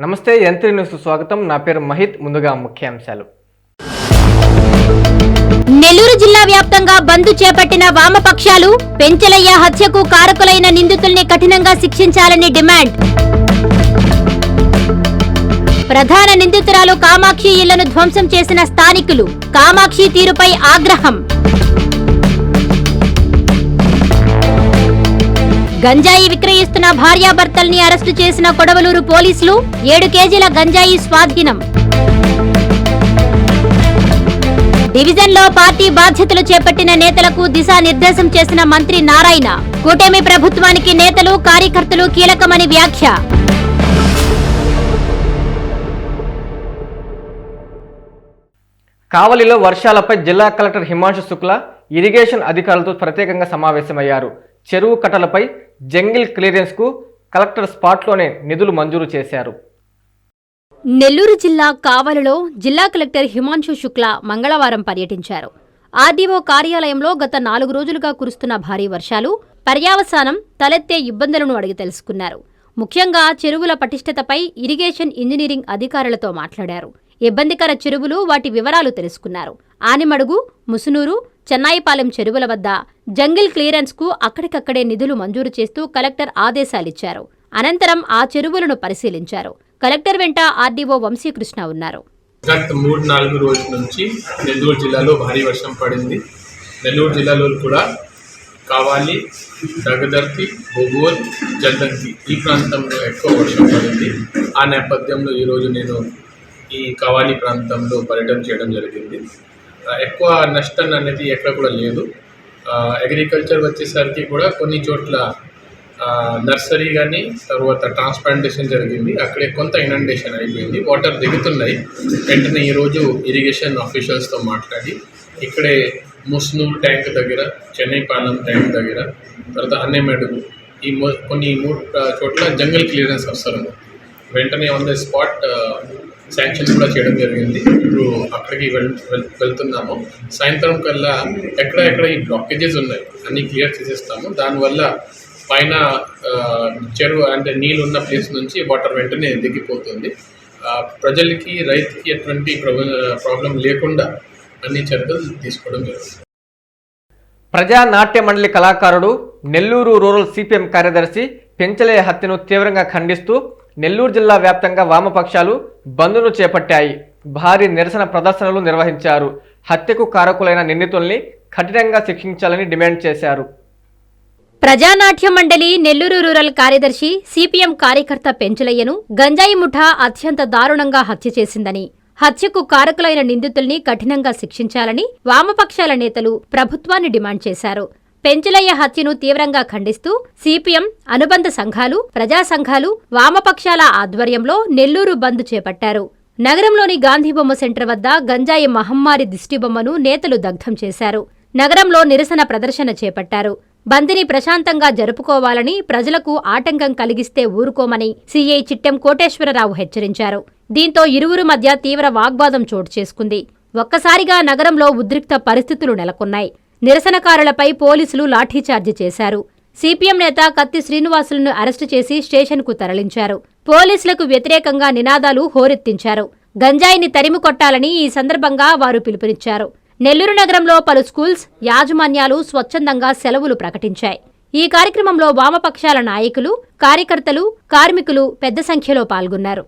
నమస్తే యంత్రి న్యూస్ స్వాగతం. నా పేరు మహిత్. ముందుగా ముఖ్యాంశాలు. నెల్లూరు జిల్లా వ్యాప్తంగా బంద్ చేపట్టిన వామపక్షాలు పెంచలయ్య హత్యకు కారకులైన నిందితుల్ని కఠినంగా శిక్షించాలని డిమాండ్. ప్రధాన నిందితురాలు కామాక్షి ఇళ్ళను ధ్వంసం చేసిన స్థానికులు. కామాక్షి తీరుపై ఆగ్రహం. గంజాయి విక్రయిస్తున్న భార్యాభర్తల్ని అరెస్టు చేసిన కొడవలూరు పోలీసులు ఏడు కేజీల గంజాయి స్వాధీనం. డివిజన్లో పార్టీ బాధ్యతలు చేపట్టిన నేతలకు దిశానిర్దేశం చేసిన మంత్రి నారాయణ కూటమి ప్రభుత్వానికి నేతలు కార్యకర్తలు కీలకమని వ్యాఖ్య. కావలిలో వర్షాలపై జిల్లా కలెక్టర్ హిమాంశు శుక్ల ఇరిగేషన్ అధికారులతో ప్రత్యేకంగా సమావేశమయ్యారు. చెరువు కట్టలపై జంగిల్ క్లియరెన్స్కు కలెక్టర్ స్పాట్లోనే నిధులు మంజూరు చేశారు. నెల్లూరు జిల్లా కావలిలో జిల్లా కలెక్టర్ హిమాంశు శుక్ల మంగళవారం పర్యటించారు. ఆర్డీఓ కార్యాలయంలో గత నాలుగు రోజులుగా కురుస్తున్న భారీ వర్షాలు పర్యావసానం తలెత్తే ఇబ్బందులను అడిగి తెలుసుకున్నారు. ముఖ్యంగా చెరువుల పటిష్టతపై ఇరిగేషన్ ఇంజనీరింగ్ అధికారులతో మాట్లాడారు. ఇబ్బందికర చెరువులు వాటి వివరాలు తెలుసుకున్నారు. ఆనిమడుగు ముసునూరు చెన్నాయిపాలెం చెరువుల వద్ద జంగిల్ క్లియరెన్స్కు అక్కడికక్కడే నిధులు మంజూరు చేస్తూ కలెక్టర్ ఆదేశాలిచ్చారు. అనంతరం ఆ చెరువులను పరిశీలించారు. కలెక్టర్ వెంట ఆర్డీఓ వంశీకృష్ణ ఉన్నారు. గత మూడు నాలుగు రోజుల నుంచి నెల్లూరు జిల్లాలో భారీ వర్షం పడింది. నెల్లూరు జిల్లాలో కూడా కావాలి దగదర్తి బొగోల్ జల్దంతి ఈ ప్రాంతంలో ఎక్కువ వర్షం పడింది. ఆ నేపథ్యంలో ఈరోజు నేను ఈ కావాలి ప్రాంతంలో పర్యటన చేయడం జరిగింది. ఎక్కువ నష్టం అనేది ఎక్కడ కూడా లేదు. అగ్రికల్చర్ వచ్చేసరికి కూడా కొన్ని చోట్ల నర్సరీ కానీ తర్వాత ట్రాన్స్ప్లాంటేషన్ జరిగింది. అక్కడే కొంత ఇనండేషన్ అయిపోయింది. వాటర్ దిగుతున్నాయి. వెంటనే ఈరోజు ఇరిగేషన్ ఆఫీషియల్స్తో మాట్లాడి ఇక్కడే ముస్నూర్ ట్యాంక్ దగ్గర చెన్నైపాలెం ట్యాంక్ దగ్గర తర్వాత అన్నెమెడుగు ఈ కొన్ని మూడు చోట్ల జంగల్ క్లియరెన్స్ అవసరం. వెంటనే ఆన్ ద స్పాట్ శాంక్షన్ కూడా చేయడం జరిగింది. ఇప్పుడు అక్కడికి వెళ్తున్నాము. సాయంత్రం కల్లా ఎక్కడ ఎక్కడ ఈ బ్లాకేజెస్ ఉన్నాయి? అన్ని క్లియర్ చేసేస్తాము. దానివల్ల పైన చెరువు అంటే నీళ్ళు ఉన్న ప్లేస్ నుంచి వాటర్ వెంటనే దిగిపోతుంది. ప్రజలకి రైతుకి ఎటువంటి ప్రాబ్లం లేకుండా అన్ని చర్యలు తీసుకోవడం జరుగుతుంది. ప్రజా నాట్య మండలి కళాకారుడు నెల్లూరు రూరల్ సిపిఎం కార్యదర్శి పెంచలే హత్యను తీవ్రంగా ఖండిస్తూ నెల్లూరు జిల్లా వ్యాప్తంగా వామపక్షాలు బంద్ను చేపట్టాయి. భారీ నిరసన ప్రదర్శనలు నిర్వహించారు. హత్యకు కారకులైన నిందితుల్ని కఠినంగా శిక్షించాలని డిమాండ్ చేశారు. ప్రజానాట్య మండలి నెల్లూరు రూరల్ కార్యదర్శి సిపిఎం కార్యకర్త పెంచులయ్యను గంజాయి ముఠా అత్యంత దారుణంగా హత్య చేసిందని హత్యకు కారకులైన నిందితుల్ని కఠినంగా శిక్షించాలని వామపక్షాల నేతలు ప్రభుత్వాన్ని డిమాండ్ చేశారు. పెంచులయ్య హత్యను తీవ్రంగా ఖండిస్తూ సిపిఎం అనుబంధ సంఘాలు ప్రజా సంఘాలు వామపక్షాల ఆధ్వర్యంలో నెల్లూరు బంద్ చేపట్టారు. నగరంలోని గాంధీబొమ్మ సెంటర్ వద్ద గంజాయి మహమ్మారి దిష్టిబొమ్మను నేతలు దగ్ధం చేశారు. నగరంలో నిరసన ప్రదర్శన చేపట్టారు. బంద్ని ప్రశాంతంగా జరుపుకోవాలని ప్రజలకు ఆటంకం కలిగిస్తే ఊరుకోమని సీఐ చిట్టెం కోటేశ్వరరావు హెచ్చరించారు. దీంతో ఇరువురు మధ్య తీవ్ర వాగ్వాదం చోటు చేసుకుంది. ఒక్కసారిగా నగరంలో ఉద్రిక్త పరిస్థితులు నెలకొన్నాయి. నిరసనకారులపై పోలీసులు లాఠీచార్జి చేశారు. సిపిఎం నేత కత్తి శ్రీనివాసులను అరెస్టు చేసి స్టేషన్కు తరలించారు. పోలీసులకు వ్యతిరేకంగా నినాదాలు హోరెత్తించారు. గంజాయిని తరిమి కొట్టాలని ఈ సందర్భంగా వారు పిలుపునిచ్చారు. నెల్లూరు నగరంలో పలు స్కూల్స్ యాజమాన్యాలు స్వచ్ఛందంగా సెలవులు ప్రకటించాయి. ఈ కార్యక్రమంలో వామపక్షాల నాయకులు కార్యకర్తలు కార్మికులు పెద్ద సంఖ్యలో పాల్గొన్నారు.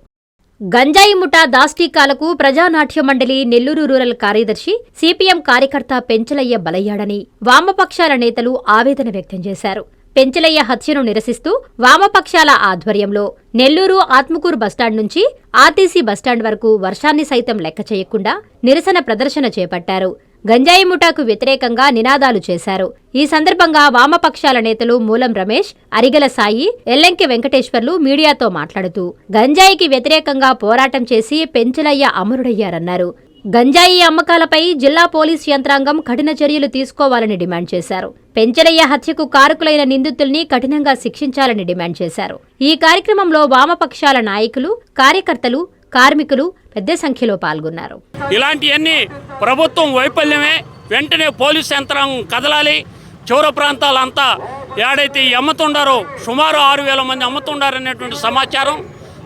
గంజాయి ముఠా దాష్టీకాలకు ప్రజానాట్య మండలి నెల్లూరు రూరల్ కార్యదర్శి సిపిఎం కార్యకర్త పెంచలయ్య బలయ్యాడని వామపక్షాల నేతలు ఆవేదన వ్యక్తం చేశారు. పెంచలయ్య హత్యను నిరసిస్తూ వామపక్షాల ఆధ్వర్యంలో నెల్లూరు ఆత్మకూరు బస్టాండ్ నుంచి ఆర్టీసీ బస్టాండ్ వరకు వర్షాన్ని సైతం లెక్క చేయకుండా నిరసన ప్రదర్శన చేపట్టారు. గంజాయి ముఠాకు వ్యతిరేకంగా నినాదాలు చేశారు. ఈ సందర్భంగా వామపక్షాల నేతలు మూలం రమేష్ అరిగల సాయి ఎల్లంకి వెంకటేశ్వర్లు మీడియాతో మాట్లాడుతూ గంజాయికి వ్యతిరేకంగా పోరాటం చేసి పెంచలయ్య అమరుడయ్యారన్నారు. గంజాయి అమ్మకాలపై జిల్లా పోలీస్ యంత్రాంగం కఠిన చర్యలు తీసుకోవాలని డిమాండ్ చేశారు. పెంచలయ్య హత్యకు కారకులైన నిందితుల్ని కఠినంగా శిక్షించాలని డిమాండ్ చేశారు. ఈ కార్యక్రమంలో వామపక్షాల నాయకులు కార్యకర్తలు కార్మికులు పెద్ద సంఖ్యలో పాల్గొన్నారు. ఇలాంటివన్నీ ప్రభుత్వం వైఫల్యమే. వెంటనే పోలీస్ యంత్రాంగం కదలాలి. చివర ప్రాంతాలంతా ఏడైతే అమ్ముతుండారో సుమారు ఆరు వేల మంది అమ్ముతుండారనేటువంటి సమాచారం.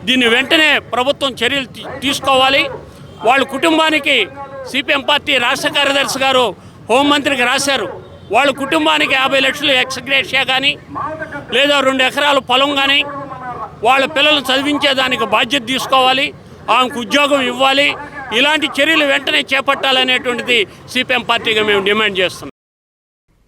దీన్ని వెంటనే ప్రభుత్వం చర్యలు తీసుకోవాలి. వాళ్ళ కుటుంబానికి సిపిఎం పార్టీ రాష్ట్ర కార్యదర్శి గారు హోంమంత్రికి రాశారు. వాళ్ళ కుటుంబానికి యాభై లక్షలు ఎక్స్గ్రేషియా కానీ లేదా రెండు ఎకరాల పొలం కానీ వాళ్ళ పిల్లలను చదివించేదానికి బాధ్యత తీసుకోవాలి. ఆమెకు ఉద్యోగం ఇవ్వాలి. ఇలాంటి చర్యలు వెంటనే చేపట్టాలనేటువంటిది సిపిఎం పార్టీగా మేము డిమాండ్ చేస్తున్నాం.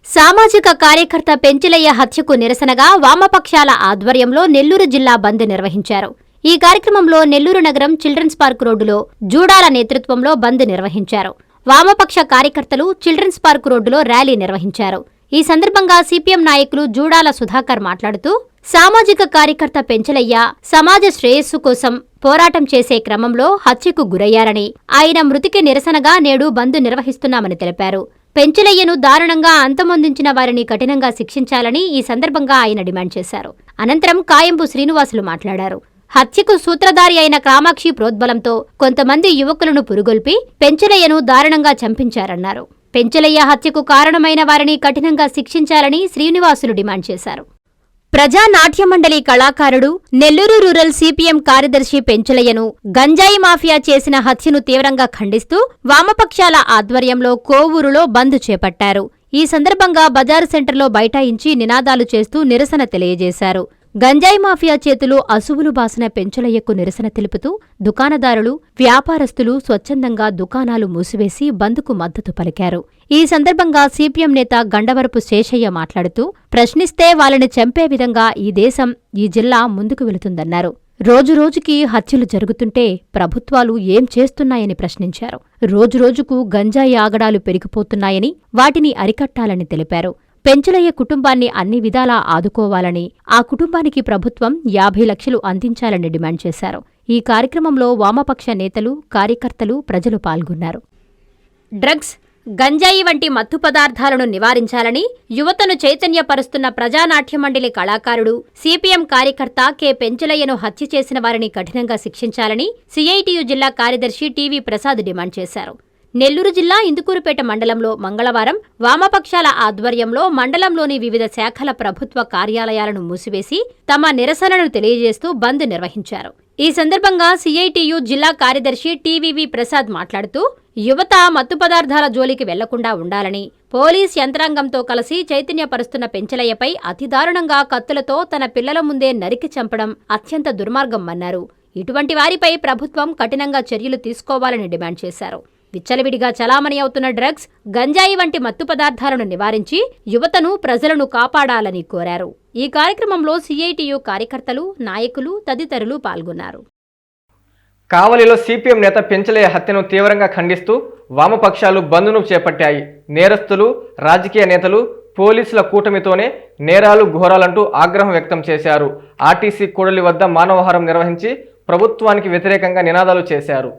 సామాజిక కార్యకర్త పెంచిలయ్య హత్యకు నిరసనగా వామపక్షాల ఆధ్వర్యంలో నెల్లూరు జిల్లా బంద్ నిర్వహించారు. ఈ కార్యక్రమంలో నెల్లూరు నగరం చిల్డ్రన్స్ పార్క్ రోడ్డులో జూడాల నేతృత్వంలో బంద్ నిర్వహించారు. వామపక్ష కార్యకర్తలు చిల్డ్రన్స్ పార్క్ రోడ్డులో ర్యాలీ నిర్వహించారు. ఈ సందర్భంగా సిపిఎం నాయకులు జూడాల సుధాకర్ మాట్లాడుతూ సామాజిక కార్యకర్త పెంచలయ్య సమాజ శ్రేయస్సు కోసం పోరాటం చేసే క్రమంలో హత్యకు గురయ్యారని. ఆయన మృతికి నిరసనగా నేడు బంద్ నిర్వహిస్తున్నామని తెలిపారు. పెంచలయ్యను దారుణంగా అంతమొందించిన వారిని కఠినంగా శిక్షించాలని ఈ సందర్భంగా ఆయన డిమాండ్ చేశారు. అనంతరం కాయంపు శ్రీనివాసులు మాట్లాడారు. హత్యకు సూత్రధారి అయిన కామాక్షి ప్రోద్బలంతో కొంతమంది యువకులను పురుగొల్పి పెంచలయ్యను దారుణంగా చంపించారన్నారు. పెంచలయ్య హత్యకు కారణమైన వారిని కఠినంగా శిక్షించాలని శ్రీనివాసులు డిమాండ్ చేశారు. ప్రజా మండలి కళాకారుడు నెల్లూరు రూరల్ సిపిఎం కార్యదర్శి పెంచలయ్యను గంజాయి మాఫియా చేసిన హత్యను తీవ్రంగా ఖండిస్తూ వామపక్షాల ఆధ్వర్యంలో కోవూరులో బంద్ చేపట్టారు. ఈ సందర్భంగా బజారు సెంటర్లో బైఠాయించి నినాదాలు చేస్తూ నిరసన తెలియజేశారు. గంజాయి మాఫియా చేతులు అసువులు బాసిన పెంచులయ్యకు నిరసన తెలుపుతూ దుకాణదారులు వ్యాపారస్తులు స్వచ్ఛందంగా దుకాణాలు మూసివేసి బంద్కు మద్దతు పలికారు. ఈ సందర్భంగా సిపిఎం నేత గండవరపు శేషయ్య మాట్లాడుతూ ప్రశ్నిస్తే వాళ్ళని చంపే విధంగా ఈ దేశం ఈ జిల్లా ముందుకు వెళుతుందన్నారు. రోజురోజుకి హత్యలు జరుగుతుంటే ప్రభుత్వాలు ఏం చేస్తున్నాయని ప్రశ్నించారు. రోజురోజుకు గంజాయి ఆగడాలు పెరిగిపోతున్నాయని వాటిని అరికట్టాలని తెలిపారు. పెంచలయ్య కుటుంబాన్ని అన్ని విధాలా ఆదుకోవాలని ఆ కుటుంబానికి ప్రభుత్వం యాభై లక్షలు అందించాలని డిమాండ్ చేశారు. ఈ కార్యక్రమంలో వామపక్ష నేతలు కార్యకర్తలు ప్రజలు పాల్గొన్నారు. డ్రగ్స్ గంజాయి వంటి మత్తు పదార్థాలను నివారించాలని యువతను చైతన్యపరుస్తున్న ప్రజానాట్య మండలి కళాకారుడు సిపిఎం కార్యకర్త కె. పెంచలయ్యను హత్య చేసిన వారిని కఠినంగా శిక్షించాలని సిఐటియు జిల్లా కార్యదర్శి టీవీ ప్రసాద్ డిమాండ్ చేశారు. నెల్లూరు జిల్లా ఇందుకూరుపేట మండలంలో మంగళవారం వామపక్షాల ఆధ్వర్యంలో మండలంలోని వివిధ శాఖల ప్రభుత్వ కార్యాలయాలను మూసివేసి తమ నిరసనను తెలియజేస్తూ బంద్ నిర్వహించారు. ఈ సందర్భంగా సిఐటియు జిల్లా కార్యదర్శి టీవీవి ప్రసాద్ మాట్లాడుతూ యువత మత్తు పదార్థాల జోలికి వెళ్ళకుండా ఉండాలని పోలీస్ యంత్రాంగంతో కలిసి చైతన్యపరుస్తున్న పెంచలయ్యపై అతి దారుణంగా కత్తులతో తన పిల్లల ముందే నరికి చంపడం అత్యంత దుర్మార్గం అన్నారు. ఇటువంటి వారిపై ప్రభుత్వం కఠినంగా చర్యలు తీసుకోవాలని డిమాండ్ చేశారు. విచ్చలవిడిగా చలామణి అవుతున్న డ్రగ్స్ గంజాయి వంటి మత్తు పదార్థాలను నివారించి యువతను ప్రజలను కాపాడాలని కోరారు. ఈ కార్యక్రమంలో సిఐటియు కార్యకర్తలు నాయకులు తదితరులు పాల్గొన్నారు. కావలిలో సిపిఎం నేత పెంచలే హత్యను తీవ్రంగా ఖండిస్తూ వామపక్షాలు బంద్ను చేపట్టాయి. నేరస్తులు రాజకీయ నేతలు పోలీసుల కూటమితోనే నేరాలు ఘోరాలంటూ ఆగ్రహం వ్యక్తం చేశారు. ఆర్టీసీ కూడలి వద్ద మానవహారం నిర్వహించి ప్రభుత్వానికి వ్యతిరేకంగా నినాదాలు చేశారు.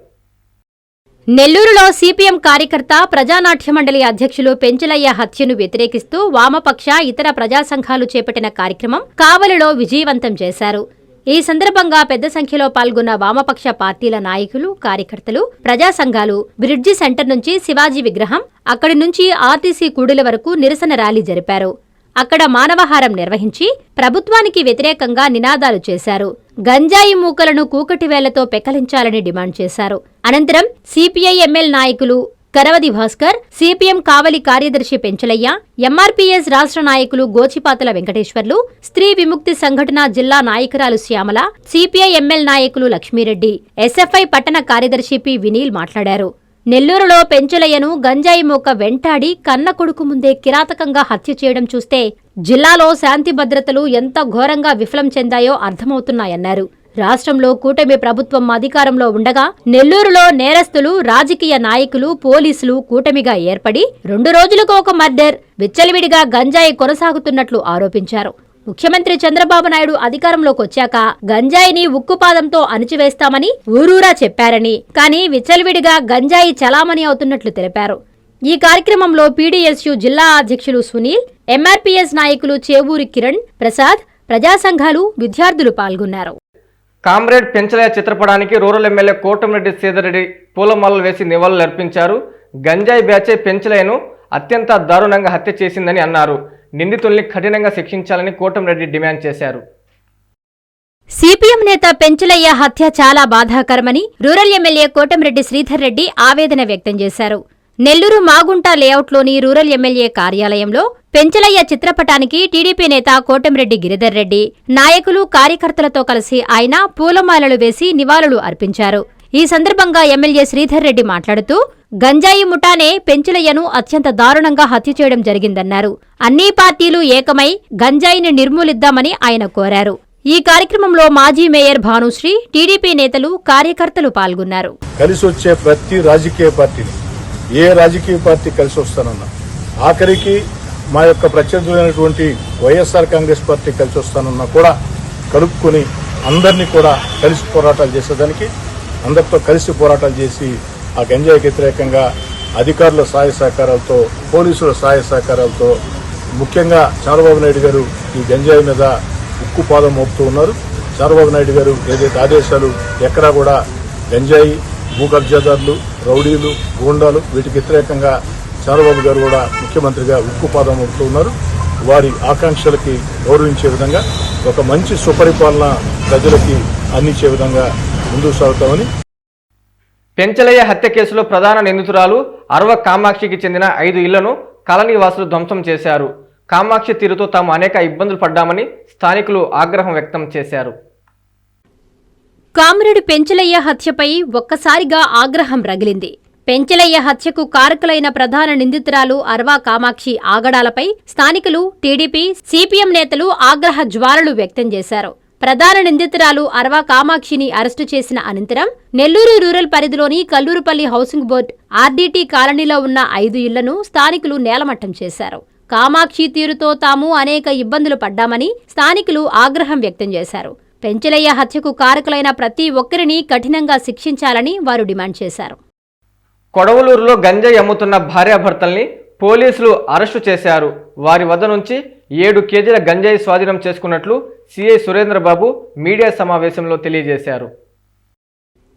నెల్లూరులో సిపిఎం కార్యకర్త ప్రజానాట్య మండలి అధ్యక్షులు పెంచలయ్య హత్యను వ్యతిరేకిస్తూ వామపక్ష ఇతర ప్రజా సంఘాలు చేపట్టిన కార్యక్రమం కావలిలో విజయవంతం చేశారు. ఈ సందర్భంగా పెద్ద సంఖ్యలో పాల్గొన్న వామపక్ష పార్టీల నాయకులు కార్యకర్తలు ప్రజా సంఘాలు బ్రిడ్జి సెంటర్ నుంచి శివాజీ విగ్రహం అక్కడి నుంచి ఆర్టీసీ కూడలి వరకు నిరసన ర్యాలీ జరిపారు. అక్కడ మానవహారం నిర్వహించి ప్రభుత్వానికి వ్యతిరేకంగా నినాదాలు చేశారు. గంజాయి మూకలను కూకటివేలతో పెకలించాలని డిమాండ్ చేశారు. అనంతరం సిపిఐ ఎమ్మెల్ నాయకులు కరవది భాస్కర్ సిపిఎం కావలి కార్యదర్శి పెంచలయ్య ఎంఆర్పీఎస్ రాష్ట్ర నాయకులు గోచిపాతల వెంకటేశ్వర్లు స్త్రీ విముక్తి సంఘటన జిల్లా నాయకురాలు శ్యామల సిపిఐ ఎమ్మెల్ నాయకులు లక్ష్మీరెడ్డి ఎస్ఎఫ్ఐ పట్టణ కార్యదర్శి పి వినీల్ మాట్లాడారు. నెల్లూరులో పెంచలయ్యను గంజాయి మొక్క వెంటాడి కన్న కొడుకు ముందే కిరాతకంగా హత్య చేయడం చూస్తే జిల్లాలో శాంతి భద్రతలు ఎంత ఘోరంగా విఫలం చెందాయో అర్థమవుతున్నాయన్నారు. రాష్ట్రంలో కూటమి ప్రభుత్వం అధికారంలో ఉండగా నెల్లూరులో నేరస్తులు రాజకీయ నాయకులు పోలీసులు కూటమిగా ఏర్పడి రెండు రోజులకు ఒక మర్డర్ విచ్చలవిడిగా గంజాయి కొనసాగుతున్నట్లు ఆరోపించారు. ముఖ్యమంత్రి చంద్రబాబు నాయుడు అధికారంలోకి వచ్చాక గంజాయిని ఉక్కుపాదంతో అణిచివేస్తామని ఊరూరా చెప్పారని కానీ విచ్చలవిడిగా గంజాయి చలామణి అవుతున్నట్లు తెలిపారు. ఈ కార్యక్రమంలో పీడీఎస్యు జిల్లా అధ్యక్షులు సునీల్ ఎంఆర్పీఎస్ నాయకులు చేవూరి కిరణ్ ప్రసాద్ ప్రజా సంఘాలు విద్యార్థులు పాల్గొన్నారు. కామ్రేడ్ పెంచలయ చిత్రపటానికి రూరల్ ఎమ్మెల్యే కోటమిరెడ్డి సీతారెడ్డి పూలమాలలు వేసి నివాళులు అర్పించారు గంజాయి బ్యాచే పెంచలేను అత్యంత దారుణంగా హత్య చేసిందని అన్నారు. నిందితుల్ని కఠినంగా శిక్షించాలని కోటంరెడ్డి డిమాండ్ చేశారు. సిపిఎం నేత పెంచలయ్య హత్య చాలా బాధాకరమని రూరల్ ఎమ్మెల్యే కోటంరెడ్డి శ్రీధర్ రెడ్డి ఆవేదన వ్యక్తం చేశారు. నెల్లూరు మాగుంట లేఅవుట్లోని రూరల్ ఎమ్మెల్యే కార్యాలయంలో పెంచలయ్య చిత్రపటానికి టీడీపీ నేత కోటంరెడ్డి గిరిధర్ రెడ్డి నాయకులు కార్యకర్తలతో కలిసి ఆయన పూలమాలలు వేసి నివాళులు అర్పించారు. ఈ సందర్భంగా ఎమ్మెల్యే శ్రీధర్ రెడ్డి మాట్లాడుతూ గంజాయి ముఠానే పెంచులయ్యను అత్యంత దారుణంగా హత్య చేయడం జరిగిందన్నారు. అన్ని పార్టీలు ఏకమై గంజాయిని నిర్మూలిద్దామని ఆయన కోరారు. ఈ కార్యక్రమంలో మాజీ మేయర్ భానుశ్రీ టీడీపీ నేతలు కార్యకర్తలు పాల్గొన్నారు. కలిసి వచ్చే ప్రతి రాజకీయ పార్టీని ఏ రాజకీయ పార్టీ కలిసి వస్తానన్నా ఆఖరికి మా యొక్క ప్రత్యర్థులైనటువంటి వైఎస్ఆర్ కాంగ్రెస్ పార్టీ కలిసి వస్తానన్నా కూడా కలుపుకొని అందరినీ కూడా కలిసి పోరాటాలు చేసేదానికి అందరితో కలిసి పోరాటాలు చేసి ఆ గంజాయికి వ్యతిరేకంగా అధికారుల సహాయ సహకారాలతో పోలీసుల సహాయ సహకారాలతో ముఖ్యంగా చంద్రబాబు నాయుడు గారు ఈ గంజాయి మీద ఉక్కు పాదం మోపుతూ ఉన్నారు. చంద్రబాబు నాయుడు గారు ఏదైతే ఆదేశాలు ఎక్కడా కూడా గంజాయి భూ కబ్జాదారులు రౌడీలు గూండాలు వీటికి వ్యతిరేకంగా చంద్రబాబు గారు కూడా ముఖ్యమంత్రిగా ఉక్కు పాదం మోపుతూ ఉన్నారు. వారి ఆకాంక్షలకి గౌరవించే విధంగా ఒక మంచి సుపరిపాలన ప్రజలకి అందించే విధంగా ముందుకు సాగుతామని. పెంచలయ్య హత్య కేసులో ప్రధాన నిందితురాలు అరవ కామాక్షికి చెందిన ఐదు ఇళ్ళను కాలనీవాసులు ధ్వంసం చేశారు. కామాక్షి తీరుతో తాము అనేక ఇబ్బందులు పడ్డామని స్థానికులు ఆగ్రహం వ్యక్తం చేశారు. కామ్రేడు పెంచలయ్య హత్యపై ఒక్కసారిగా ఆగ్రహం రగిలింది. పెంచలయ్య హత్యకు కారకులైన ప్రధాన నిందితురాలు అర్వా కామాక్షి ఆగడాలపై స్థానికులు టీడీపీ సిపిఎం నేతలు ఆగ్రహ జ్వాలలు వ్యక్తం చేశారు. ప్రధాన నిందితురాలు అర్వా కామాక్షిని అరెస్టు చేసిన అనంతరం నెల్లూరు రూరల్ పరిధిలోని కల్లూరుపల్లి హౌసింగ్ బోర్డు ఆర్డీటీ కాలనీలో ఉన్న ఐదు ఇళ్ళను స్థానికులు నేలమట్టం చేశారు. కామాక్షి తీరుతో తాము అనేక ఇబ్బందులు పడ్డామని స్థానికులు ఆగ్రహం వ్యక్తం చేశారు. పెంచలయ్య హత్యకు కారకులైన ప్రతి ఒక్కరిని కఠినంగా శిక్షించాలని వారు డిమాండ్ చేశారు. కొడవలూరులో గంజాయి అమ్ముతున్న భార్యాభర్తల్ని పోలీసులు అరెస్టు చేశారు. వారి వద్ద నుంచి ఏడు కేజీల గంజాయి స్వాధీనం చేసుకున్నట్లు సిఐ సురేంద్రబాబు మీడియా సమావేశంలో తెలియజేశారు.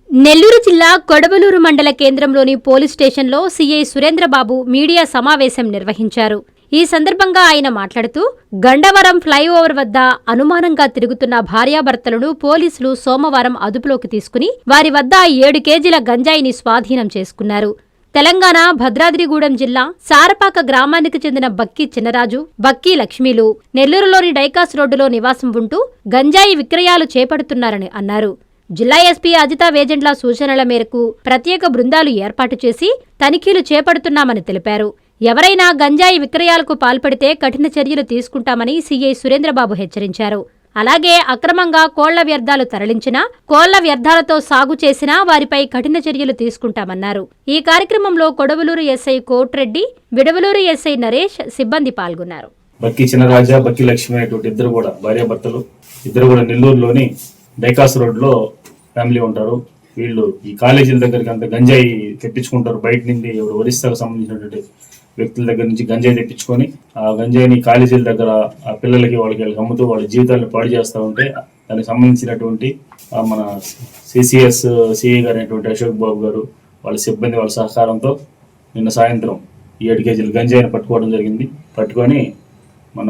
నెల్లూరు జిల్లా కొడవలూరు మండల కేంద్రంలోని పోలీస్ స్టేషన్లో సీఐ సురేంద్రబాబు మీడియా సమావేశం నిర్వహించారు. ఈ సందర్భంగా ఆయన మాట్లాడుతూ గండవరం ఫ్లైఓవర్ వద్ద అనుమానంగా తిరుగుతున్న భార్యాభర్తలను పోలీసులు సోమవారం అదుపులోకి తీసుకుని వారి వద్ద ఏడు కేజీల గంజాయిని స్వాధీనం చేసుకున్నారు. తెలంగాణ భద్రాద్రిగూడెం జిల్లా సారపాక గ్రామానికి చెందిన బక్కి చిన్నరాజు బక్కి లక్ష్మీలు నెల్లూరులోని డైకాస్ రోడ్డులో నివాసం ఉంటూ గంజాయి విక్రయాలు చేపడుతున్నారని అన్నారు. జిల్లా ఎస్పీ అజితా వేజెంట్ల సూచనల మేరకు ప్రత్యేక బృందాలు ఏర్పాటు చేసి తనిఖీలు చేపడుతున్నామని తెలిపారు. ఎవరైనా గంజాయి విక్రయాలకు పాల్పడితే కఠిన చర్యలు తీసుకుంటామని సీఐ సురేంద్రబాబు హెచ్చరించారు. అలాగే అక్రమంగా కోళ్ళ వ్యర్థాలు తరలించినా కోళ్ళ వ్యర్థాలతో సాగు చేసినా వారిపై కఠిన చర్యలు తీసుకుంటామన్నారు. ఈ కార్యక్రమంలో కొడవలూరు ఎస్ఐ కోట్రెడ్డి విడవలూరు ఎస్ఐ నరేష్ సిబ్బంది పాల్గొన్నారు. బక్కి చిన్నరాజా బక్కి లక్ష్మి అనేటువంటి ఇద్దరు కూడా భార్యాభర్తలు. ఇద్దరు కూడా నెల్లూరులోని డైకాస్ రోడ్లో ఫ్యామిలీ ఉంటారు. వీళ్ళు ఈ కాలేజీల దగ్గరికి అంత గంజాయి తెప్పించుకుంటారు. బయట నుండి ఎవరు ఒరిస్సాకు సంబంధించినటువంటి వ్యక్తుల దగ్గర నుంచి గంజాయి తెప్పించుకొని ఆ గంజాయిని కాలేజీల దగ్గర ఆ పిల్లలకి వాళ్ళకి వాళ్ళకి అమ్ముతూ వాళ్ళ జీవితాలను పాడు చేస్తూ ఉంటే దానికి సంబంధించినటువంటి మన సిసిఎస్ సిఐ గారు అయినటువంటి అశోక్ బాబు గారు వాళ్ళ సిబ్బంది వాళ్ళ సహకారంతో నిన్న సాయంత్రం ఈ ఏడు కేజీలు గంజాయిని పట్టుకోవడం జరిగింది. పట్టుకొని మన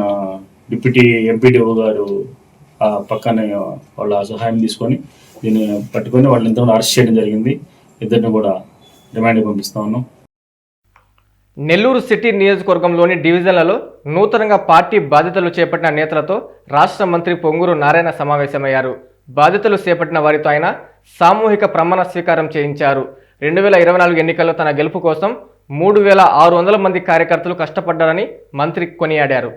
డిప్యూటీ ఎంపీడీఓ గారు ఆ పక్కనే వాళ్ళ సహాయం తీసుకొని దీన్ని పట్టుకొని వాళ్ళని ఇంతకుముందు అరెస్ట్ చేయడం జరిగింది. ఇద్దరిని కూడా డిమాండ్ పంపిస్తా ఉన్నాం. నెల్లూరు సిటీ నియోజకవర్గంలోని డివిజన్లలో నూతనంగా పార్టీ బాధ్యతలు చేపట్టిన నేతలతో రాష్ట్ర మంత్రి పొంగూరు నారాయణ సమావేశమయ్యారు. బాధ్యతలు చేపట్టిన వారితో ఆయన సామూహిక ప్రమాణ స్వీకారం చేయించారు. రెండు వేల ఇరవై నాలుగు ఎన్నికల్లో తన గెలుపు కోసం మూడు వేల ఆరు వందల మంది కార్యకర్తలు కష్టపడ్డారని మంత్రి కొనియాడారు.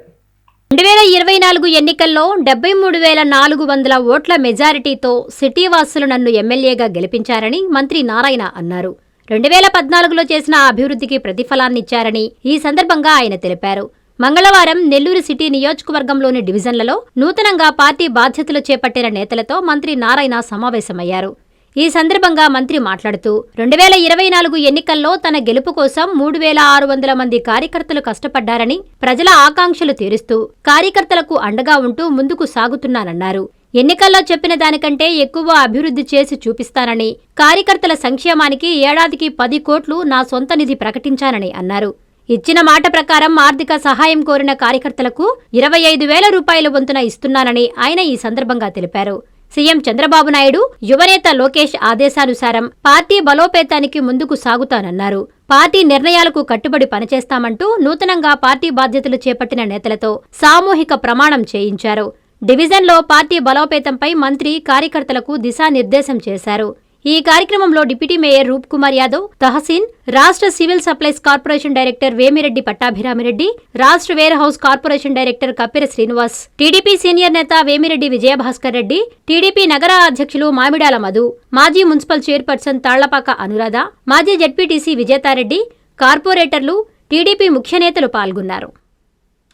రెండు వేల ఇరవై నాలుగు ఎన్నికల్లో డెబ్బై మూడు వేల నాలుగు వందల ఓట్ల మెజారిటీతో సిటీ వాసులు నన్ను ఎమ్మెల్యేగా గెలిపించారని మంత్రి నారాయణ అన్నారు. రెండు వేల పద్నాలుగులో చేసిన అభివృద్ధికి ప్రతిఫలాన్నిచ్చారని ఈ సందర్భంగా ఆయన తెలిపారు. మంగళవారం నెల్లూరు సిటీ నియోజకవర్గంలోని డివిజన్లలో నూతనంగా పార్టీ బాధ్యతలు చేపట్టిన నేతలతో మంత్రి నారాయణ సమావేశమయ్యారు. ఈ సందర్భంగా మంత్రి మాట్లాడుతూ రెండు వేల ఇరవై నాలుగు ఎన్నికల్లో తన గెలుపు కోసం మూడు వేల ఆరు వందల మంది కార్యకర్తలు కష్టపడ్డారని ప్రజల ఆకాంక్షలు తీరుస్తూ కార్యకర్తలకు అండగా ఉంటూ ముందుకు సాగుతున్నానన్నారు. ఎన్నికల్లో చెప్పిన దానికంటే ఎక్కువ అభివృద్ధి చేసి చూపిస్తానని కార్యకర్తల సంక్షేమానికి ఏడాదికి పది కోట్లు నా సొంత నిధి ప్రకటించానని అన్నారు. ఇచ్చిన మాట ప్రకారం ఆర్థిక సహాయం కోరిన కార్యకర్తలకు ఇరవై ఐదు వేల రూపాయల వంతున ఇస్తున్నానని ఆయన ఈ సందర్భంగా తెలిపారు. సీఎం చంద్రబాబు నాయుడు యువనేత లోకేష్ ఆదేశానుసారం పార్టీ బలోపేతానికి ముందుకు సాగుతానన్నారు. పార్టీ నిర్ణయాలకు కట్టుబడి పనిచేస్తామంటూ నూతనంగా పార్టీ బాధ్యతలు చేపట్టిన నేతలతో సామూహిక ప్రమాణం చేయించారు. డివిజన్లో పార్టీ బలోపేతంపై మంత్రి కార్యకర్తలకు దిశానిర్దేశం చేశారు. ఈ కార్యక్రమంలో డిప్యూటీ మేయర్ రూప్ కుమార్ యాదవ్ తహసీన్ రాష్ట్ర civil supplies corporation director Vemireddy Pattabhiramireddy రాష్ట్ర warehouse corporation director Kappira Srinivas TDP senior నేత వేమిరెడ్డి విజయభాస్కర్ రెడ్డి టీడీపీ నగర అధ్యక్షులు మామిడాల మధు మాజీ మున్సిపల్ చైర్పర్సన్ తాళ్ళపాక అనురాధ మాజీ జడ్పీటీసీ విజేతారెడ్డి కార్పొరేటర్లు టీడీపీ ముఖ్య నేతలు పాల్గొన్నారు.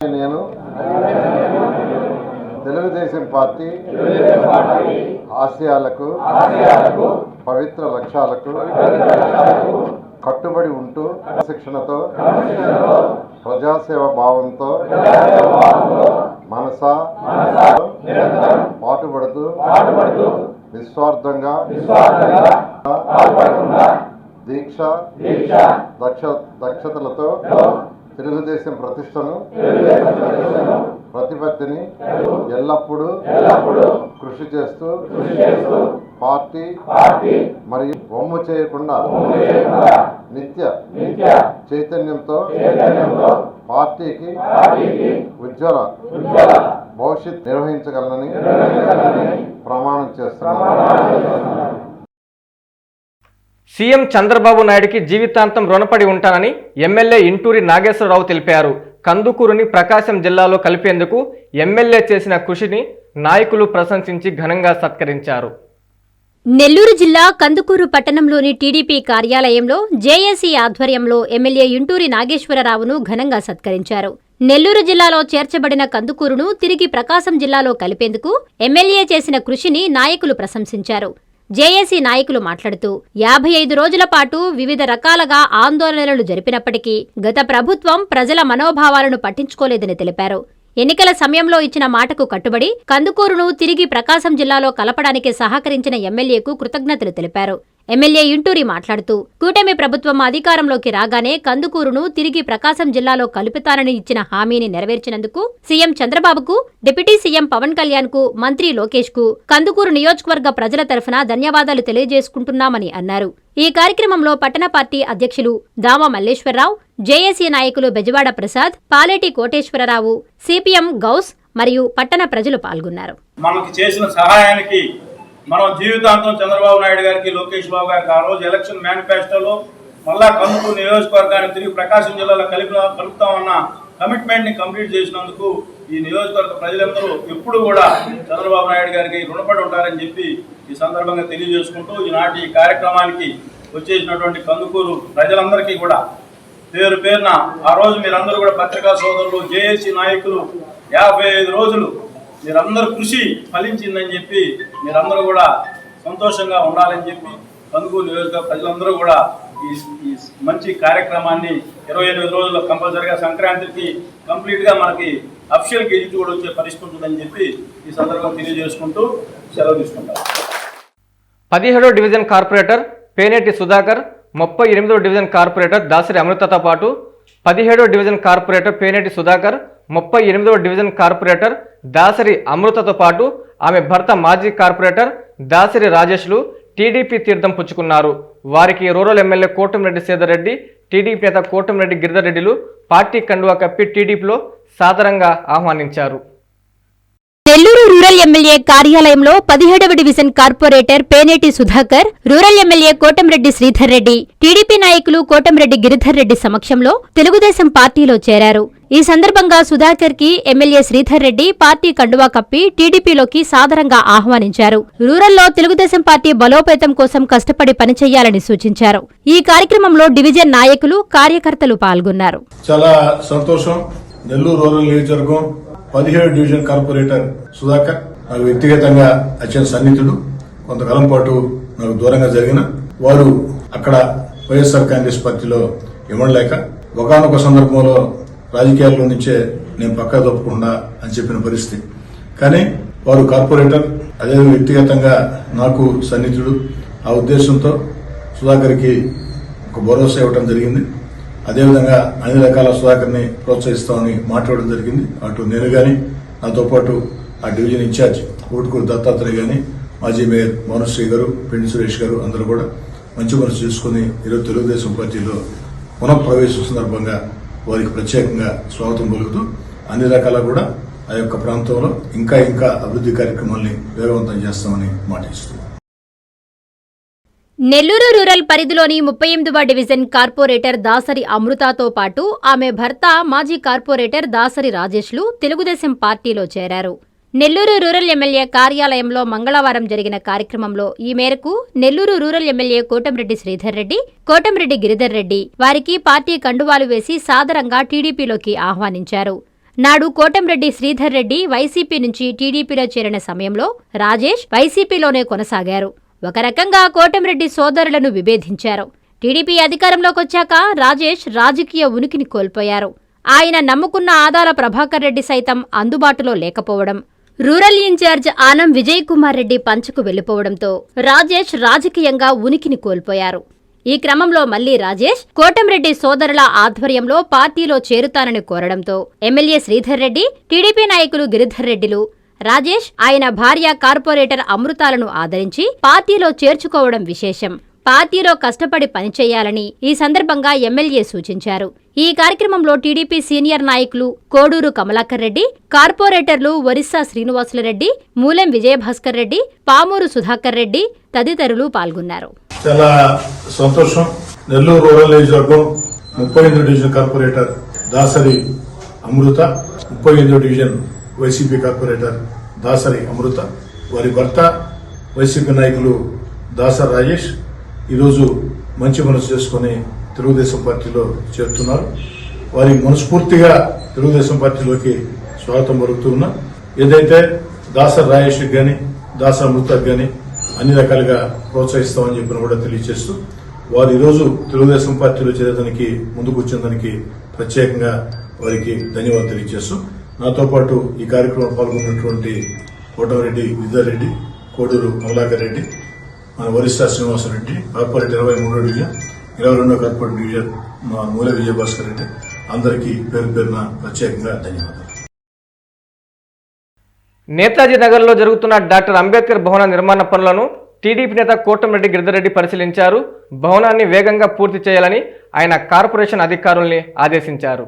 నేను తెలుగుదేశం పార్టీ ఆశయాలకు పవిత్ర లక్ష్యాలకు కట్టుబడి ఉంటూ శిక్షణతో ప్రజాసేవ భావంతో మనస పాటుపడుతూ నిస్వార్థంగా దీక్ష దక్ష దక్షతలతో తెలుగుదేశం ప్రతిష్టను ప్రతిపత్తిని ఎల్లప్పుడూ కృషి చేస్తూ పార్టీ మరియు బొమ్మ చేయకుండా నిత్య చైతన్యంతో పార్టీకి ఉజ్వల భవిష్యత్ నిర్వహించగలనని ప్రమాణం చేస్తున్నాను. సీఎం చంద్రబాబు నాయుడికి జీవితాంతం రుణపడి ఉంటానని ఎమ్మెల్యే ఇంటూరి నాగేశ్వరరావు తెలిపారు. కందుకూరుని ప్రకాశం జిల్లాలో కలిపేందుకు ఎమ్మెల్యే చేసిన కృషిని నాయకులు ప్రశంసించి ఘనంగా సత్కరించారు. నెల్లూరు జిల్లా కందుకూరు పట్టణంలోని టీడీపీ కార్యాలయంలో జేఏసీ ఆధ్వర్యంలో ఎమ్మెల్యే ఇంటూరి నాగేశ్వరరావును ఘనంగా సత్కరించారు. నెల్లూరు జిల్లాలో చేర్చబడిన కందుకూరును తిరిగి ప్రకాశం జిల్లాలో కలిపేందుకు ఎమ్మెల్యే చేసిన కృషిని నాయకులు ప్రశంసించారు. జేఏసీ నాయకులు మాట్లాడుతూ యాభై ఐదు రోజుల పాటు వివిధ రకాలుగా ఆందోళనలు జరిపినప్పటికీ గత ప్రభుత్వం ప్రజల మనోభావాలను పట్టించుకోలేదని తెలిపారు. ఎన్నికల సమయంలో ఇచ్చిన మాటకు కట్టుబడి కందుకూరును తిరిగి ప్రకాశం జిల్లాలో కలపడానికి సహకరించిన ఎమ్మెల్యేకు కృతజ్ఞతలు తెలిపారు. ఎమ్మెల్యే ఇంటూరి మాట్లాడుతూ కూటమి ప్రభుత్వం అధికారంలోకి రాగానే కందుకూరును తిరిగి ప్రకాశం జిల్లాలో కలుపుతానని ఇచ్చిన హామీని నెరవేర్చినందుకు సీఎం చంద్రబాబుకు డిప్యూటీ సీఎం పవన్ కళ్యాణ్కు మంత్రి లోకేష్కు కందుకూరు నియోజకవర్గ ప్రజల తరఫున ధన్యవాదాలు తెలియజేసుకుంటున్నామని అన్నారు. ఈ కార్యక్రమంలో పట్టణ పార్టీ అధ్యక్షులు దామ మల్లేశ్వరరావు జేఏసీ నాయకులు బెజవాడ ప్రసాద్ పాలేటి కోటేశ్వరరావు సిపిఎం గౌస్ మరియు పట్టణ ప్రజలు పాల్గొన్నారు. మనకి చేసిన సహాయానికి మనం జీవితాంతం చంద్రబాబు నాయుడు గారికి లోకేష్ బాబు గారికి ఆ రోజు ఎలక్షన్ మేనిఫెస్టోలో మళ్ళా కందుకూరు నియోజకవర్గాన్ని తిరిగి ప్రకాశం జిల్లాలో కలిపి కలుపుతామన్న కమిట్మెంట్ని కంప్లీట్ చేసినందుకు ఈ నియోజకవర్గ ప్రజలందరూ ఎప్పుడు కూడా చంద్రబాబు నాయుడు గారికి రుణపడి ఉంటారని చెప్పి ఈ సందర్భంగా తెలియజేసుకుంటూ ఈనాటి ఈ కార్యక్రమానికి వచ్చేసినటువంటి కందుకూరు ప్రజలందరికీ కూడా పేరు పేరున ఆ రోజు మీరందరూ కూడా పత్రికా సోదరులు జేఏసీ నాయకులు యాభై ఐదు రోజులు మీరందరూ కృషి ఫలించిందని చెప్పి మీరందరూ కూడా సంతోషంగా ఉండాలని చెప్పి కందుకూరు నియోజక ప్రజలందరూ కూడా ఈ ఈ మంచి కార్యక్రమాన్ని ఇరవై ఎనిమిది రోజుల్లో కంపల్సరిగా సంక్రాంతికి కంప్లీట్గా మనకి అఫిషియల్ గెజిట్ కూడా వచ్చే పరిస్థితి ఉంటుందని చెప్పి ఈ సందర్భంగా తెలియజేసుకుంటూ సెలవు తీసుకుంటాం. పదిహేడో డివిజన్ కార్పొరేటర్ పేనేటి సుధాకర్ ముప్పై ఎనిమిదో డివిజన్ కార్పొరేటర్ దాసరి అమృతతో పాటు పదిహేడో డివిజన్ కార్పొరేటర్ పేనేటి సుధాకర్ ముప్పై ఎనిమిదవ డివిజన్ కార్పొరేటర్ దాసరి అమృతతో పాటు ఆమె భర్త మాజీ కార్పొరేటర్ దాసరి రాజేష్లు టీడీపీ తీర్థం పుచ్చుకున్నారు. వారికి rural MLA Kotamreddy Sedareddy TDP నేత కోటంరెడ్డి గిరిధర్రెడ్డిలు పార్టీ కండువా కప్పి టీడీపీలో సాదరంగా ఆహ్వానించారు. నెల్లూరు రూరల్ ఎమ్మెల్యే కార్యాలయంలో పదిహేడవ division corporator Peneti Sudhakar rural MLA Kotamreddy Sridhar Reddy TDP నాయకులు కోటంరెడ్డి గిరిధర్ రెడ్డి సమక్షంలో తెలుగుదేశం పార్టీలో చేరారు. ఈ సందర్భంగా సుధాకర్కి ఎమ్మెల్యే శ్రీధర్ రెడ్డి పార్టీ కండువా కప్పి టీడీపీలోకి సాదరంగా ఆహ్వానించారు. రూరల్లో తెలుగుదేశం పార్టీ బలోపేతం కోసం కష్టపడి పనిచేయాలని సూచించారు. ఈ కార్యక్రమంలో డివిజన్ నాయకులు కార్యకర్తలు పాల్గొన్నారు. చాలా సంతోషం. నెల్లూరు రూరల్ నియోజకవర్గం పదిహేడు డివిజన్ కార్పొరేటర్ సుధాకర్ నాకు వ్యక్తిగతంగా అత్యంత సన్నిహితుడు. కొంతకాలం పాటు నాకు దూరంగా జరిగిన వారు అక్కడ వైఎస్ఆర్ కాంగ్రెస్ పార్టీలో ఇవ్వలేక ఒకనొక సందర్భంలో రాజకీయాల్లో నుంచే నేను పక్కా తప్పకుండా అని చెప్పిన పరిస్థితి. కానీ వారు కార్పొరేటర్ అదే వ్యక్తిగతంగా నాకు సన్నిహితుడు. ఆ ఉద్దేశంతో సుధాకర్కి ఒక భరోసా ఇవ్వడం జరిగింది. అదేవిధంగా అన్ని రకాల సుధాకర్ని ప్రోత్సహిస్తామని మాట్లాడడం జరిగింది. అటు నేను గాని నాతో పాటు ఆ డివిజన్ ఇన్ఛార్జ్ ఊటుకూరు దత్తాత్రేయ గాని మాజీ మేయర్ మోనశ్రీ గారు పెండి సురేష్ గారు అందరూ కూడా మంచి మనసు చేసుకుని ఈరోజు తెలుగుదేశం పార్టీలో పునఃప్రవేశం సందర్భంగా వారికి ప్రత్యేకంగా స్వాగతం పలుకుతూ అన్ని రకాల కూడా ఆ యొక్క ప్రాంతంలో ఇంకా ఇంకా అభివృద్ధి కార్యక్రమాల్ని వేగవంతం చేస్తామని మాట ఇస్తున్నాం. నెల్లూరు రూరల్ పరిధిలోని ముప్పై ఎనిమిదవ డివిజన్ కార్పొరేటర్ దాసరి అమృతతో పాటు ఆమె భర్త మాజీ కార్పొరేటర్ దాసరి రాజేష్లు తెలుగుదేశం పార్టీలో చేరారు. నెల్లూరు రూరల్ ఎమ్మెల్యే కార్యాలయంలో మంగళవారం జరిగిన కార్యక్రమంలో ఈ మేరకు నెల్లూరు రూరల్ ఎమ్మెల్యే కోటంరెడ్డి శ్రీధర్ రెడ్డి కోటంరెడ్డి గిరిధర్ రెడ్డి వారికి పార్టీ కండువాలు వేసి సాదరంగా టీడీపీలోకి ఆహ్వానించారు. నాడు కోటంరెడ్డి శ్రీధర్ రెడ్డి వైసీపీ నుంచి టీడీపీలో చేరిన సమయంలో రాజేష్ వైసీపీలోనే కొనసాగారు. ఒక రకంగా కోటంరెడ్డి సోదరులను విభేదించారు. టీడీపీ అధికారంలోకొచ్చాక రాజేష్ రాజకీయ ఉనికిని కోల్పోయారు. ఆయన నమ్ముకున్న ఆదాల ప్రభాకర్ రెడ్డి సైతం అందుబాటులో లేకపోవడం రూరల్ ఇన్ఛార్జ్ ఆనం విజయ్ కుమార్ రెడ్డి పంచకు వెళ్ళిపోవడంతో రాజేష్ రాజకీయంగా ఉనికిని కోల్పోయారు. ఈ క్రమంలో మళ్ళీ రాజేష్ కోటంరెడ్డి సోదరుల ఆధ్వర్యంలో పార్టీలో చేరుతానని కోరడంతో ఎమ్మెల్యే శ్రీధర్ రెడ్డి టీడీపీ నాయకులు గిరిధర్ రెడ్డిలు రాజేష్ ఆయన భార్య కార్పొరేటర్ అమృతాలను ఆదరించి పార్టీలో చేర్చుకోవడం విశేషం. పార్టీలో కష్టపడి పనిచేయాలని ఈ సందర్భంగా ఎమ్మెల్యే సూచించారు. ఈ కార్యక్రమంలో టీడీపీ సీనియర్ నాయకులు కోడూరు కమలాకర్ రెడ్డి కార్పొరేటర్లు ఒరిస్సా శ్రీనివాసులరెడ్డి మూలెం విజయభాస్కర్ రెడ్డి పామూరు సుధాకర్ రెడ్డి తదితరులు పాల్గొన్నారు. చాలా సంతోషం. నెల్లూరు రూరల్ నియోజకవర్గం ముప్పై ఎనిమిది డివిజన్ కార్పొరేటర్ దాసరి అమృత ముప్పై ఎనిమిదో division YCP corporator Dasari Amrutha వారి భర్త వైసీపీ నాయకులు దాసరి రాజేష్ ఈరోజు మంచి మనసు చేసుకుని తెలుగుదేశం పార్టీలో చేరుతున్నారు. వారి మనస్ఫూర్తిగా తెలుగుదేశం పార్టీలోకి స్వాగతం పలుకుతూ ఉన్నాం. ఏదైతే దాస రాజేష్ గాని దాస అమృతకు గాని అన్ని రకాలుగా ప్రోత్సహిస్తామని చెప్పిన కూడా తెలియజేస్తూ వారు ఈరోజు తెలుగుదేశం పార్టీలో చేరేదానికి ముందుకు వచ్చేదానికి ప్రత్యేకంగా వారికి ధన్యవాదాలు తెలియజేస్తూ నాతో పాటు ఈ కార్యక్రమంలో పాల్గొన్నటువంటి కోటమిరెడ్డి విద్యారెడ్డి కోడూరు కమలాకర్ రెడ్డి మన ఒరిస్సా శ్రీనివాసరెడ్డి కార్పొరేట్ ఇరవై మూడో డివిజన్ ఇరవై రెండో కార్పొరేట్ డివిజన్ మా మూల విజయభాస్కర్ రెడ్డి అందరికీ పేరు పేరున ప్రత్యేకంగా ధన్యవాదాలు. నేతాజీ నగర్లో జరుగుతున్న డాక్టర్ అంబేద్కర్ భవన నిర్మాణ పనులను టీడీపీ నేత కోటంరెడ్డి గిరిధరెడ్డి పరిశీలించారు. భవనాన్ని వేగంగా పూర్తి చేయాలని ఆయన కార్పొరేషన్ అధికారుల్ని ఆదేశించారు.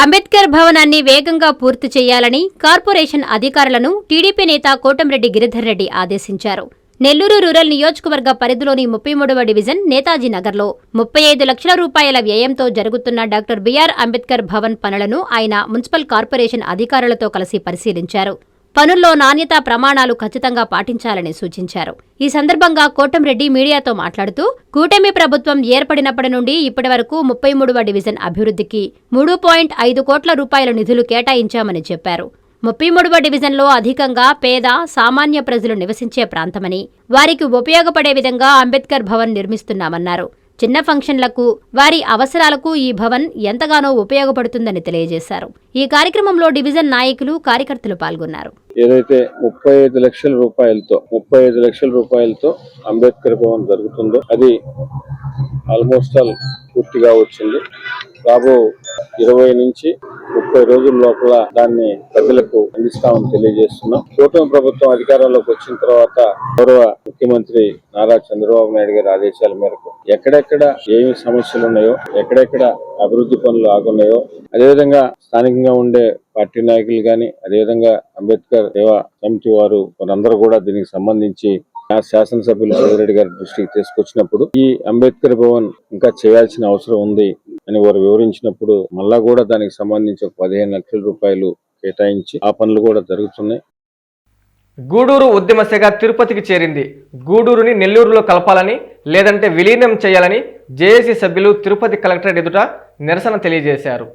అంబేద్కర్ భవనాన్ని వేగంగా పూర్తి చేయాలని కార్పొరేషన్ అధికారులను టీడీపీ నేత కోటంరెడ్డి గిరిధర్ రెడ్డి ఆదేశించారు. నెల్లూరు రూరల్ నియోజకవర్గ పరిధిలోని ముప్పై మూడవ డివిజన్ నేతాజీ నగర్లో ముప్పై ఐదు లక్షల రూపాయల వ్యయంతో జరుగుతున్న డాక్టర్ బిఆర్ అంబేద్కర్ భవన్ పనులను ఆయన మున్సిపల్ కార్పొరేషన్ అధికారులతో కలిసి పరిశీలించారు. పనుల్లో నాణ్యతా ప్రమాణాలు ఖచ్చితంగా పాటించాలని సూచించారు. ఈ సందర్భంగా కోటంరెడ్డి మీడియాతో మాట్లాడుతూ కూటమి ప్రభుత్వం ఏర్పడినప్పటి నుండి ఇప్పటి వరకు ముప్పై మూడవ డివిజన్ అభివృద్ధికి మూడు పాయింట్ ఐదు కోట్ల రూపాయల నిధులు కేటాయించామని చెప్పారు. ముప్పై మూడవ డివిజన్లో అధికంగా పేద సామాన్య ప్రజలు నివసించే ప్రాంతమని వారికి ఉపయోగపడే విధంగా అంబేద్కర్ భవన్ నిర్మిస్తున్నామన్నారు. చిన్న ఫంక్షన్లకు వారి అవసరాలకు ఈ భవన్ ఎంతగానో ఉపయోగపడుతుందని తెలియజేశారు. ఈ కార్యక్రమంలో డివిజన్ నాయకులు కార్యకర్తలు పాల్గొన్నారు. ఏదైతే ముప్పై ఐదు లక్షల రూపాయలతో ముప్పై ఐదు లక్షల రూపాయలతో అంబేద్కర్ భవన్ జరుగుతుందో అది ఆల్మోస్ట్ ఆల్ పూర్తిగా వచ్చింది. రాబో ఇరవై నుంచి ముప్పై రోజుల లోపల దాన్ని ప్రజలకు అందిస్తామని తెలియజేస్తున్నాం. కూటమి ప్రభుత్వం అధికారంలోకి వచ్చిన తర్వాత గౌరవ ముఖ్యమంత్రి నారా చంద్రబాబు నాయుడు గారి ఆదేశాల మేరకు ఎక్కడెక్కడ ఏమి సమస్యలు ఉన్నాయో ఎక్కడెక్కడ అభివృద్ధి పనులు ఆగున్నాయో అదేవిధంగా స్థానికంగా ఉండే పార్టీ నాయకులు కానీ అదేవిధంగా అంబేద్కర్ సేవా సమితి వారు వారందరూ కూడా దీనికి సంబంధించి ఆ శాసనసభ్యులు సోదరెడ్డి గారి దృష్టికి తీసుకొచ్చినప్పుడు ఈ అంబేద్కర్ భవన్ ఇంకా చేయాల్సిన అవసరం ఉంది అని వారు వివరించినప్పుడు మళ్ళా కూడా దానికి సంబంధించి ఒక పదిహేను లక్షల రూపాయలు కేటాయించి ఆ పనులు కూడా జరుగుతున్నాయి. గూడూరు ఉద్యమ శాఖ తిరుపతికి చేరింది. గూడూరుని నెల్లూరులో కలపాలని లేదంటే విలీనం చేయాలని జేఏసీ సభ్యులు తిరుపతి కలెక్టరేట్ ఎదుట నిరసన తెలియజేశారు.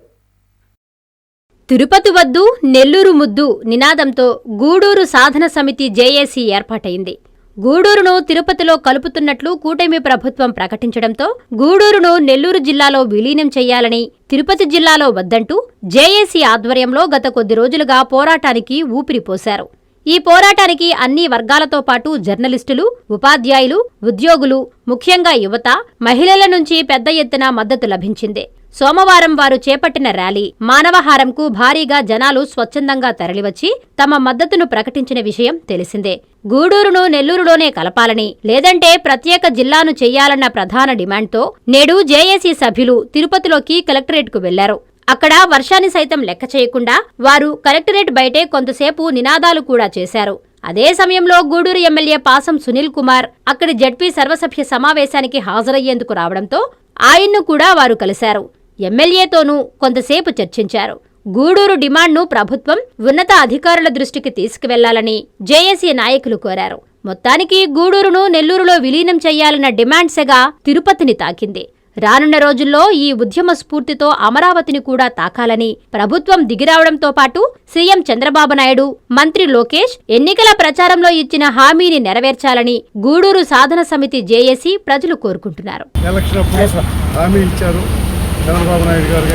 తిరుపతి వద్దు నెల్లూరు ముద్దు నినాదంతో గూడూరు సాధన సమితి జేఏసీ ఏర్పాటైంది. గూడూరును తిరుపతిలో కలుపుతున్నట్లు కూటమి ప్రభుత్వం ప్రకటించడంతో గూడూరును నెల్లూరు జిల్లాలో విలీనం చేయాలని తిరుపతి జిల్లాలో వద్దంటూ జేఏసీ ఆధ్వర్యంలో గత కొద్ది రోజులుగా పోరాటానికి ఊపిరిపోశారు ఈ పోరాటానికి అన్ని వర్గాలతో పాటు జర్నలిస్టులు ఉపాధ్యాయులు ఉద్యోగులు ముఖ్యంగా యువత మహిళల నుంచి పెద్ద ఎత్తున మద్దతు లభించింది. సోమవారం వారు చేపట్టిన ర్యాలీ మానవహారంకు భారీగా జనాలు స్వచ్ఛందంగా తరలివచ్చి తమ మద్దతును ప్రకటించిన విషయం తెలిసిందే. గూడూరును నెల్లూరులోనే కలపాలని లేదంటే ప్రత్యేక జిల్లాను చెయ్యాలన్న ప్రధాన డిమాండ్తో నేడు జేఏసీ సభ్యులు తిరుపతిలోకి కలెక్టరేట్కు వెళ్ళారు. అక్కడ వర్షాన్ని సైతం లెక్క చేయకుండా వారు కలెక్టరేట్ బయటే కొంతసేపు నినాదాలు కూడా చేశారు. అదే సమయంలో గూడూరు ఎమ్మెల్యే పాసం సునీల్ కుమార్ అక్కడి జడ్పీ సర్వసభ్య సమావేశానికి హాజరయ్యేందుకు రావడంతో ఆయన్ను కూడా వారు కలిశారు. ఎమ్మెల్యేతోనూ కొంతసేపు చర్చించారు. గూడూరు డిమాండ్ను ప్రభుత్వం ఉన్నత అధికారుల దృష్టికి తీసుకువెళ్ళాలని జేఏసీ నాయకులు కోరారు. మొత్తానికి గూడూరును నెల్లూరులో విలీనం చేయాలన్న డిమాండ్ సెగ తిరుపతిని తాకింది. రానున్న రోజుల్లో ఈ ఉద్యమ స్ఫూర్తితో అమరావతిని కూడా తాకాలని ప్రభుత్వం దిగిరావడంతో పాటు సీఎం చంద్రబాబు నాయుడు మంత్రి లోకేష్ ఎన్నికల ప్రచారంలో ఇచ్చిన హామీని నెరవేర్చాలని గూడూరు సాధన సమితి జేఏసీ ప్రజలు కోరుకుంటున్నారు. చంద్రబాబు నాయుడు గారు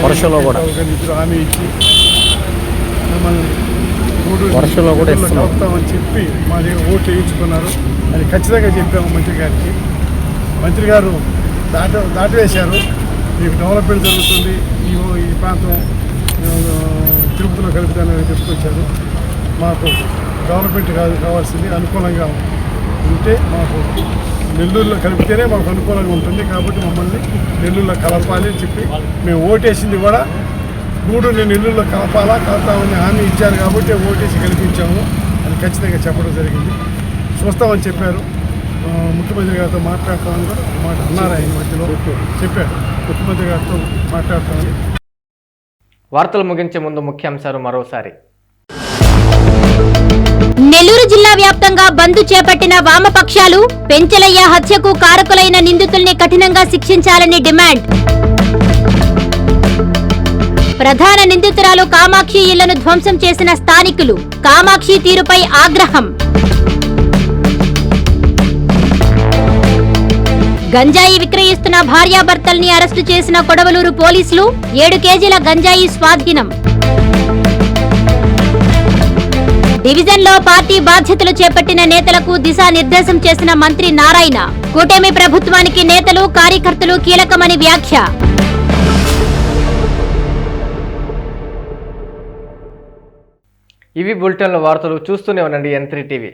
హామీ ఇచ్చి వర్షంలో కూడా చెప్పి ఓట్లు వేయించుకున్నారు. అది ఖచ్చితంగా చెప్పాము గారికి. మంత్రి గారు దాట దాటివేశారు. మీకు డెవలప్మెంట్ జరుగుతుంది. ఈ ఈ ప్రాంతం తిరుపతిలో కలుపుతానని చెప్పుకొచ్చారు. మాకు డెవలప్మెంట్ కాదు కావాల్సింది అనుకూలంగా ఉంటే మాకు నెల్లూరులో కలిపితేనే మాకు అనుకూలంగా ఉంటుంది. కాబట్టి మమ్మల్ని నెల్లూరులో కలపాలి అని చెప్పి మేము ఓటేసింది కూడా గూడూరు నెల్లూరులో కలపాలా కలుపుతామని హామీ ఇచ్చారు కాబట్టి ఓటేసి కల్పించాము. అది ఖచ్చితంగా చెప్పడం జరిగింది. చూస్తామని చెప్పారు. ముఖ్యమంత్రి గారితో మాట్లాడతామని కూడా ఒక మాట అన్నారు ఆయన మధ్యలో. చెప్పారు. ముఖ్యమంత్రి గారితో మాట్లాడతామని. వార్తలు ముగించే ముందు ముఖ్యాంశాలు మరోసారి. నెల్లూరు జిల్లా వ్యాప్తంగా బంద్ చేపట్టిన వామపక్షాలు పెంచలయ్య హత్యకు కారకులైన నిందితుల్ని కఠినంగా శిక్షించాలని డిమాండ్. ప్రధాన నిందితురాలు కామాక్షి ఇళ్ళను ధ్వంసం చేసిన స్థానికులు కామాక్షి తీరుపై ఆగ్రహం. గంజాయి విక్రయిస్తున్న భార్యాభర్తల్ని అరెస్టు చేసిన కొడవలూరు పోలీసులు ఏడు కేజీల గంజాయి స్వాధీనం. డివిజన్లో పార్టీ బాధ్యతలు చేపట్టిన నేతలకు దిశానిర్దేశం చేసిన మంత్రి నారాయణ కూటమి ప్రభుత్వానికి నేతలు కార్యకర్తలు కీలకమని వ్యాఖ్య. ఇవి బులెటిన్ల వార్తలు చూస్తూనే ఉండండి ఎన్ త్రీ టీవీ